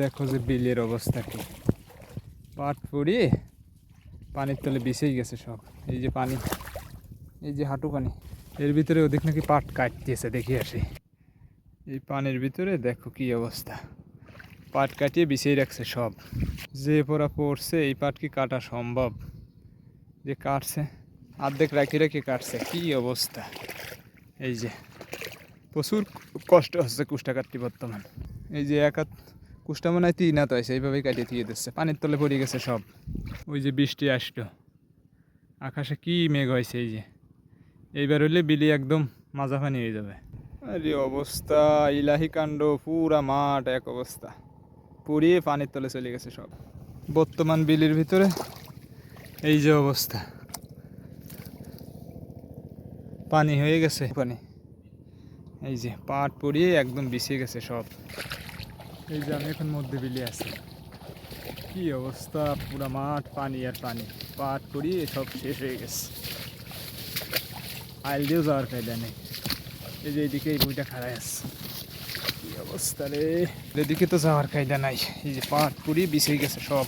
দেখো যে বিলের অবস্থা কি। পাট পড়িয়ে পানির তলে বিছেই গেছে সব। এই যে পানি, এই যে হাঁটু পানি, এর ভিতরে ওদিক নাকি পাট কাটতেছে, দেখি আসি। এই পানির ভিতরে দেখো কি অবস্থা। পাট কাটিয়ে বিছিয়ে রাখছে সব। যে পড়া পড়ছে, এই পাট কি কাটা সম্ভব? যে কাটছে, আর্ধেক রাখি রাখি কাটছে, কি অবস্থা? এই যে প্রচুর কষ্ট হচ্ছে কুষ্টা কাটতে বর্তমান। এই যে এক হাত কুষ্টা মনে হয় তিন হাত হয়েছে এইভাবেই কাটিয়ে দিয়ে দিচ্ছে। পানির তলে পড়ে গেছে সব। ওই যে বৃষ্টি আসলো আকাশে কি মেঘ হয়েছে এই যে। এইবার হইলে বিলি একদম মাজা পানি হয়ে যাবে। আরে অবস্থা ইলাহি কাণ্ড পুরা মাঠ এক অবস্থা। পুড়িয়ে পানির তলে চলে গেছে সব। বর্তমান বিলির ভিতরে এই যে অবস্থা। পানি হয়ে গেছে। পানি। এই যে পাট পড়িয়ে একদম বিছিয়ে গেছে সব। এই যে আমি এখন মধ্যে বিলে আছি। কি অবস্থা? পুরো মাঠ, পানি আর পানি। পাট করি সব শেষ হয়ে গেছে। আইল দিয়েও যাওয়ার ফায়দা নেই। এই যে এইদিকে এই বইটা খাড়াই আছে। কি অবস্থা রে? এদিকে তো যাওয়ার কায়দা নাই। এই যে পাট পুরি বিছিয়ে গেছে সব।